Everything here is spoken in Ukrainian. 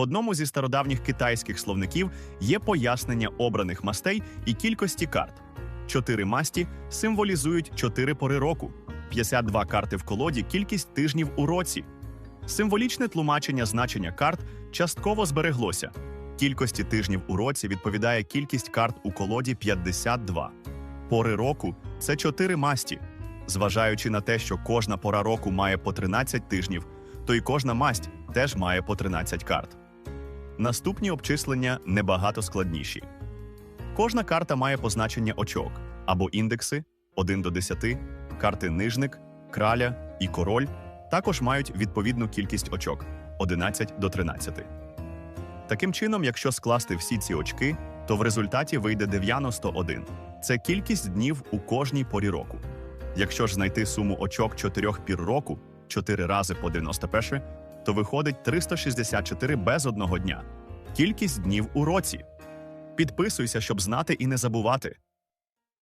В одному зі стародавніх китайських словників є пояснення обраних мастей і кількості карт. Чотири масті символізують чотири пори року, 52 карти в колоді кількість тижнів у році. Символічне тлумачення значення карт частково збереглося. Кількості тижнів у році відповідає кількість карт у колоді 52. Пори року це чотири масті. Зважаючи на те, що кожна пора року має по 13 тижнів, то й кожна масть теж має по 13 карт. Наступні обчислення небагато складніші. Кожна карта має позначення очок або індекси 1 до 10, карти нижник, краля і король також мають відповідну кількість очок 11 до 13. Таким чином, якщо скласти всі ці очки, то в результаті вийде 91. Це кількість днів у кожній порі року. Якщо ж знайти суму очок чотирьох пір року 4 рази по 91, то виходить 364 без одного дня. Кількість днів у році. Підписуйся, щоб знати і не забувати.